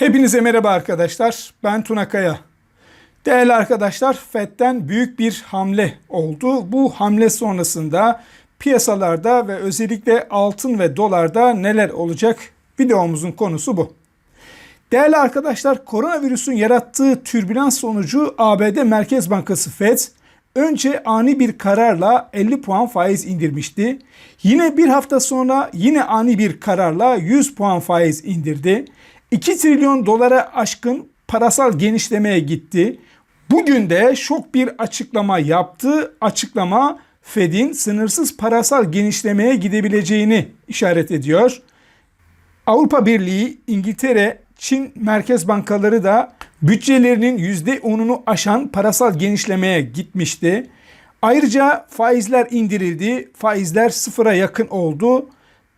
Hepinize merhaba arkadaşlar. Ben Tuna Kaya. Değerli arkadaşlar, FED'den büyük bir hamle oldu. Bu hamle sonrasında piyasalarda ve özellikle altın ve dolarda neler olacak? Videomuzun konusu bu. Değerli arkadaşlar, koronavirüsün yarattığı türbülans sonucu ABD Merkez Bankası FED önce ani bir kararla 50 puan faiz indirmişti. Yine bir hafta sonra yine ani bir kararla 100 puan faiz indirdi. 2 trilyon dolara aşkın parasal genişlemeye gitti. Bugün de şok bir açıklama yaptı. Açıklama Fed'in sınırsız parasal genişlemeye gidebileceğini işaret ediyor. Avrupa Birliği, İngiltere, Çin merkez bankaları da bütçelerinin %10'unu aşan parasal genişlemeye gitmişti. Ayrıca faizler indirildi. Faizler sıfıra yakın oldu.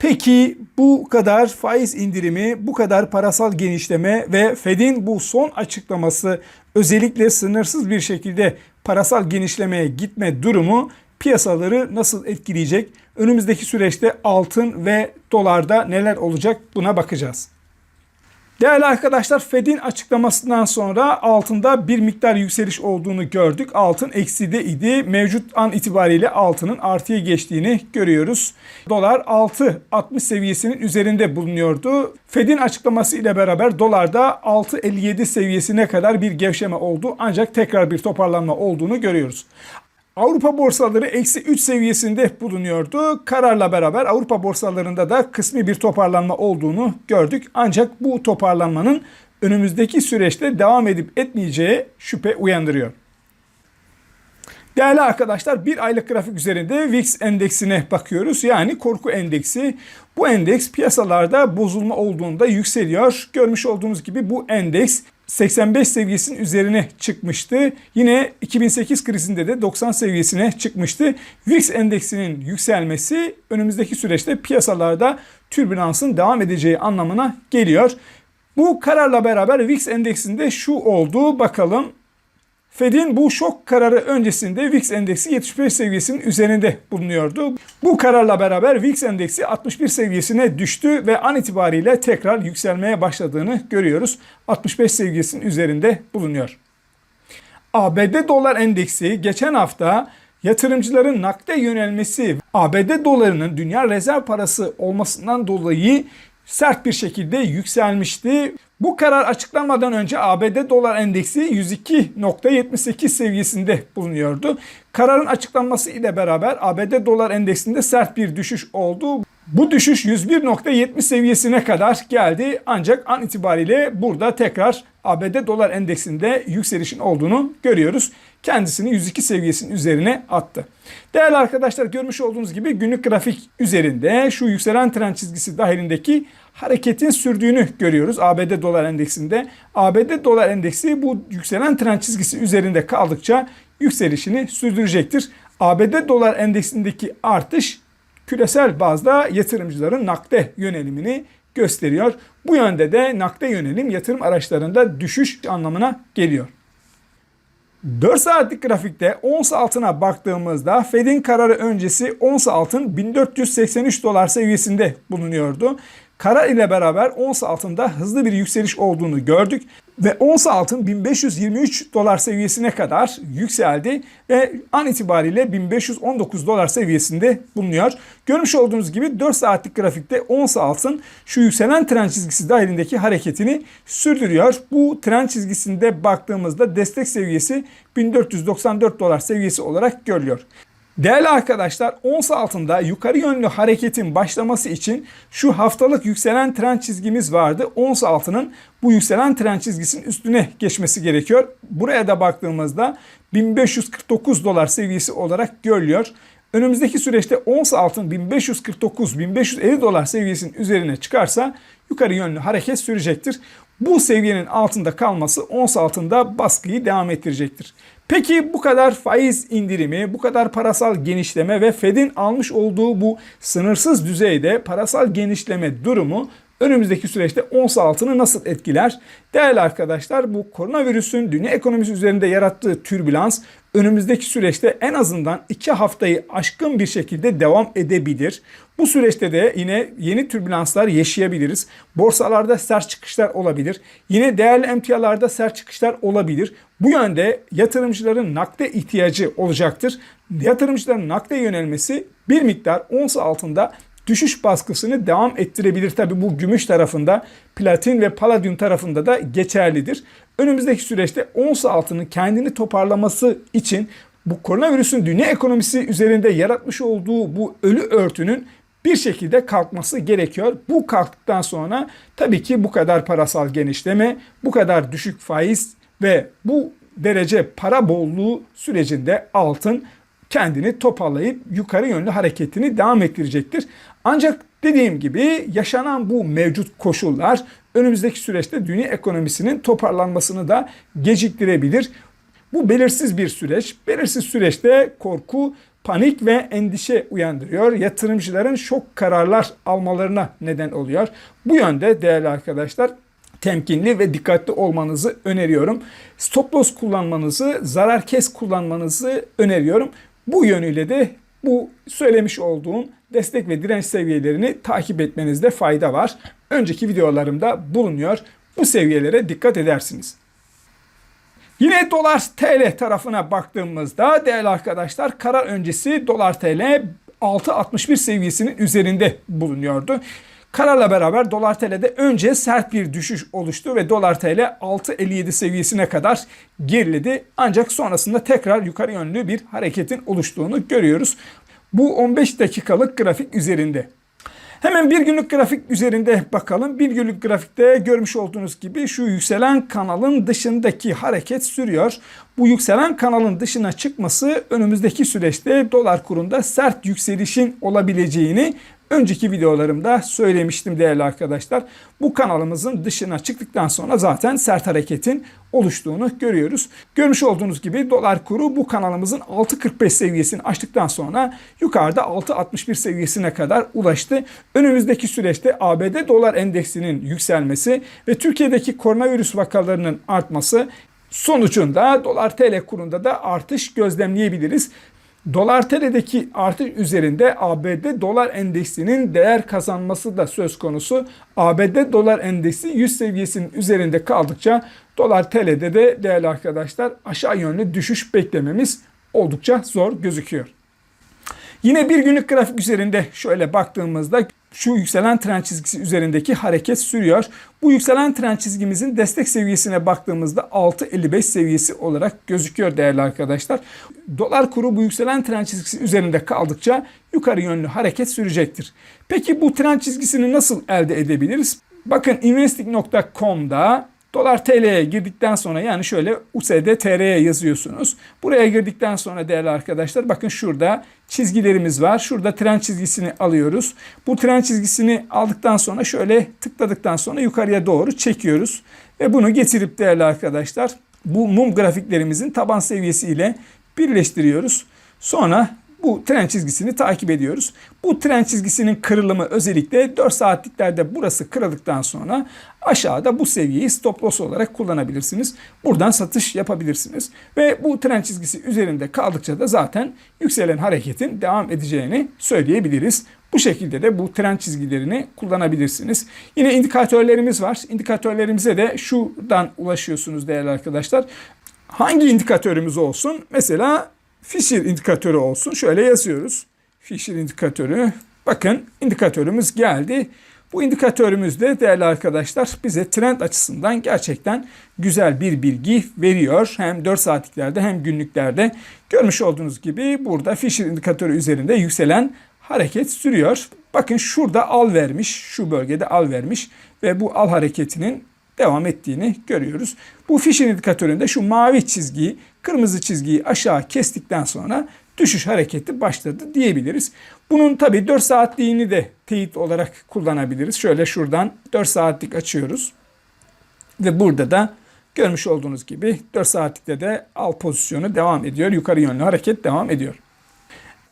Peki bu kadar faiz indirimi, bu kadar parasal genişleme ve Fed'in bu son açıklaması özellikle sınırsız bir şekilde parasal genişlemeye gitme durumu piyasaları nasıl etkileyecek? Önümüzdeki süreçte altın ve dolarda neler olacak buna bakacağız. Değerli arkadaşlar Fed'in açıklamasından sonra altında bir miktar yükseliş olduğunu gördük. Altın ekside idi. Mevcut an itibariyle altının artıya geçtiğini görüyoruz. Dolar 6.60 seviyesinin üzerinde bulunuyordu. Fed'in açıklaması ile beraber dolarda 6.57 seviyesine kadar bir gevşeme oldu. Ancak tekrar bir toparlanma olduğunu görüyoruz. Avrupa borsaları eksi 3 seviyesinde bulunuyordu. Kararla beraber Avrupa borsalarında da kısmi bir toparlanma olduğunu gördük. Ancak bu toparlanmanın önümüzdeki süreçte devam edip etmeyeceği şüphe uyandırıyor. Değerli arkadaşlar bir aylık grafik üzerinde VIX endeksine bakıyoruz. Yani korku endeksi. Bu endeks piyasalarda bozulma olduğunda yükseliyor. Görmüş olduğunuz gibi bu endeks 85 seviyesinin üzerine çıkmıştı. Yine 2008 krizinde de 90 seviyesine çıkmıştı. VIX endeksinin yükselmesi önümüzdeki süreçte piyasalarda türbülansın devam edeceği anlamına geliyor. Bu kararla beraber VIX endeksinde şu oldu. Bakalım Fed'in bu şok kararı öncesinde VIX endeksi 75 seviyesinin üzerinde bulunuyordu. Bu kararla beraber VIX endeksi 61 seviyesine düştü ve an itibariyle tekrar yükselmeye başladığını görüyoruz. 65 seviyesinin üzerinde bulunuyor. ABD dolar endeksi geçen hafta yatırımcıların nakde yönelmesi, ABD dolarının dünya rezerv parası olmasından dolayı sert bir şekilde yükselmişti. Bu karar açıklanmadan önce ABD dolar endeksi 102.78 seviyesinde bulunuyordu. Kararın açıklanması ile beraber ABD dolar endeksinde sert bir düşüş oldu. Bu düşüş 101.70 seviyesine kadar geldi ancak an itibariyle burada tekrar ABD dolar endeksinde yükselişin olduğunu görüyoruz. Kendisini 102 seviyesinin üzerine attı. Değerli arkadaşlar görmüş olduğunuz gibi günlük grafik üzerinde şu yükselen trend çizgisi dahilindeki hareketin sürdüğünü görüyoruz ABD dolar endeksinde. ABD dolar endeksi bu yükselen trend çizgisi üzerinde kaldıkça yükselişini sürdürecektir. ABD dolar endeksindeki artış küresel bazda yatırımcıların nakde yönelimini gösteriyor. Bu yönde de nakde yönelim yatırım araçlarında düşüş anlamına geliyor. 4 saatlik grafikte ons altına baktığımızda Fed'in kararı öncesi ons altın 1483 dolar seviyesinde bulunuyordu. Karar ile beraber ons altında hızlı bir yükseliş olduğunu gördük ve ons altın 1523 dolar seviyesine kadar yükseldi ve an itibariyle 1519 dolar seviyesinde bulunuyor. Görmüş olduğunuz gibi 4 saatlik grafikte ons altın şu yükselen trend çizgisi dahilindeki hareketini sürdürüyor. Bu trend çizgisinde baktığımızda destek seviyesi 1494 dolar seviyesi olarak görülüyor. Değerli arkadaşlar ons altında yukarı yönlü hareketin başlaması için şu haftalık yükselen trend çizgimiz vardı. Ons altının bu yükselen trend çizgisinin üstüne geçmesi gerekiyor. Buraya da baktığımızda 1549 dolar seviyesi olarak görülüyor. Önümüzdeki süreçte ons altın 1549-1550 dolar seviyesinin üzerine çıkarsa yukarı yönlü hareket sürecektir. Bu seviyenin altında kalması ons altında baskıyı devam ettirecektir. Peki bu kadar faiz indirimi, bu kadar parasal genişleme ve Fed'in almış olduğu bu sınırsız düzeyde parasal genişleme durumu önümüzdeki süreçte ons altını nasıl etkiler? Değerli arkadaşlar bu koronavirüsün dünya ekonomisi üzerinde yarattığı türbülans önümüzdeki süreçte en azından 2 haftayı aşkın bir şekilde devam edebilir. Bu süreçte de yine yeni türbülanslar yaşayabiliriz. Borsalarda sert çıkışlar olabilir. Yine değerli emtialarda sert çıkışlar olabilir. Bu yönde yatırımcıların nakde ihtiyacı olacaktır. Yatırımcıların nakde yönelmesi bir miktar ons altında düşüş baskısını devam ettirebilir. Tabi bu gümüş tarafında, platin ve paladyum tarafında da geçerlidir. Önümüzdeki süreçte ons altının kendini toparlaması için bu koronavirüsün dünya ekonomisi üzerinde yaratmış olduğu bu ölü örtünün bir şekilde kalkması gerekiyor. Bu kalktıktan sonra tabii ki bu kadar parasal genişleme, bu kadar düşük faiz ve bu derece para bolluğu sürecinde altın kendini toparlayıp yukarı yönlü hareketini devam ettirecektir. Ancak dediğim gibi yaşanan bu mevcut koşullar önümüzdeki süreçte dünya ekonomisinin toparlanmasını da geciktirebilir. Bu belirsiz bir süreç. Belirsiz süreçte korku, panik ve endişe uyandırıyor. Yatırımcıların şok kararlar almalarına neden oluyor. Bu yönde değerli arkadaşlar temkinli ve dikkatli olmanızı öneriyorum. Stop loss kullanmanızı, zarar kes kullanmanızı öneriyorum. Bu yönüyle de bu söylemiş olduğum destek ve direnç seviyelerini takip etmenizde fayda var. Önceki videolarımda bulunuyor. Bu seviyelere dikkat edersiniz. Yine dolar TL tarafına baktığımızda değerli arkadaşlar karar öncesi dolar TL 6.61 seviyesinin üzerinde bulunuyordu. Kararla beraber dolar TL'de önce sert bir düşüş oluştu ve dolar TL 6.57 seviyesine kadar geriledi. Ancak sonrasında tekrar yukarı yönlü bir hareketin oluştuğunu görüyoruz. Bu 15 dakikalık grafik üzerinde. Hemen bir günlük grafik üzerinde bakalım. Bir günlük grafikte görmüş olduğunuz gibi şu yükselen kanalın dışındaki hareket sürüyor. Bu yükselen kanalın dışına çıkması önümüzdeki süreçte dolar kurunda sert yükselişin olabileceğini önceki videolarımda söylemiştim değerli arkadaşlar. Bu kanalımızın dışına çıktıktan sonra zaten sert hareketin oluştuğunu görüyoruz. Görmüş olduğunuz gibi dolar kuru bu kanalımızın 6.45 seviyesini aştıktan sonra yukarıda 6.61 seviyesine kadar ulaştı. Önümüzdeki süreçte ABD dolar endeksinin yükselmesi ve Türkiye'deki koronavirüs vakalarının artması sonucunda dolar TL kurunda da artış gözlemleyebiliriz. Dolar TL'deki artış üzerinde ABD dolar endeksinin değer kazanması da söz konusu. ABD dolar endeksi 100 seviyesinin üzerinde kaldıkça dolar TL'de de değerli arkadaşlar aşağı yönlü düşüş beklememiz oldukça zor gözüküyor. Yine bir günlük grafik üzerinde şöyle baktığımızda şu yükselen trend çizgisi üzerindeki hareket sürüyor. Bu yükselen trend çizgimizin destek seviyesine baktığımızda 6.55 seviyesi olarak gözüküyor değerli arkadaşlar. Dolar kuru bu yükselen trend çizgisi üzerinde kaldıkça yukarı yönlü hareket sürecektir. Peki bu trend çizgisini nasıl elde edebiliriz? Bakın investing.com'da Dolar TL'ye girdikten sonra yani şöyle USD TR'ye yazıyorsunuz. Buraya girdikten sonra değerli arkadaşlar bakın şurada çizgilerimiz var. Şurada tren çizgisini alıyoruz. Bu tren çizgisini aldıktan sonra şöyle tıkladıktan sonra yukarıya doğru çekiyoruz. Ve bunu getirip değerli arkadaşlar bu mum grafiklerimizin taban seviyesi ile birleştiriyoruz. Sonra bu tren çizgisini takip ediyoruz. Bu tren çizgisinin kırılımı özellikle 4 saatliklerde burası kırıldıktan sonra aşağıda bu seviyeyi stop loss olarak kullanabilirsiniz. Buradan satış yapabilirsiniz. Ve bu tren çizgisi üzerinde kaldıkça da zaten yükselen hareketin devam edeceğini söyleyebiliriz. Bu şekilde de bu tren çizgilerini kullanabilirsiniz. Yine indikatörlerimiz var. İndikatörlerimize de şuradan ulaşıyorsunuz değerli arkadaşlar. Hangi indikatörümüz olsun? Mesela Fisher indikatörü olsun. Şöyle yazıyoruz. Fisher indikatörü. Bakın indikatörümüz geldi. Bu indikatörümüz de değerli arkadaşlar bize trend açısından gerçekten güzel bir bilgi veriyor. Hem 4 saatliklerde hem günlüklerde görmüş olduğunuz gibi burada Fisher indikatörü üzerinde yükselen hareket sürüyor. Bakın şurada al vermiş, şu bölgede al vermiş ve bu al hareketinin devam ettiğini görüyoruz. Bu Fisher indikatöründe şu mavi çizgiyi, kırmızı çizgiyi aşağı kestikten sonra düşüş hareketi başladı diyebiliriz. Bunun tabi 4 saatliğini de teyit olarak kullanabiliriz. Şöyle şuradan 4 saatlik açıyoruz. Ve burada da görmüş olduğunuz gibi 4 saatlikte de al pozisyonu devam ediyor. Yukarı yönlü hareket devam ediyor.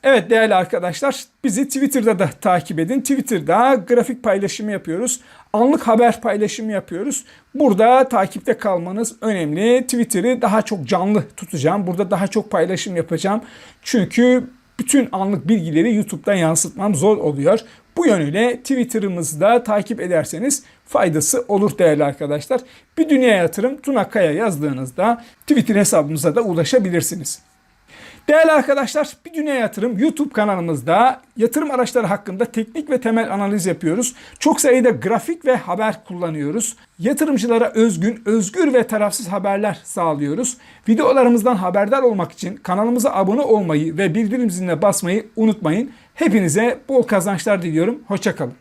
Evet değerli arkadaşlar bizi Twitter'da da takip edin. Twitter'da grafik paylaşımı yapıyoruz. Anlık haber paylaşımı yapıyoruz. Burada takipte kalmanız önemli. Twitter'ı daha çok canlı tutacağım. Burada daha çok paylaşım yapacağım. Çünkü bütün anlık bilgileri YouTube'dan yansıtmam zor oluyor. Bu yönüyle Twitter'ımızı da takip ederseniz faydası olur değerli arkadaşlar. Bir Dünya Yatırım Tuna Kaya yazdığınızda Twitter hesabımıza da ulaşabilirsiniz. Değerli arkadaşlar, Bir Dünya Yatırım YouTube kanalımızda yatırım araçları hakkında teknik ve temel analiz yapıyoruz. Çok sayıda grafik ve haber kullanıyoruz. Yatırımcılara özgün, özgür ve tarafsız haberler sağlıyoruz. Videolarımızdan haberdar olmak için kanalımıza abone olmayı ve bildirim ziline basmayı unutmayın. Hepinize bol kazançlar diliyorum. Hoşçakalın.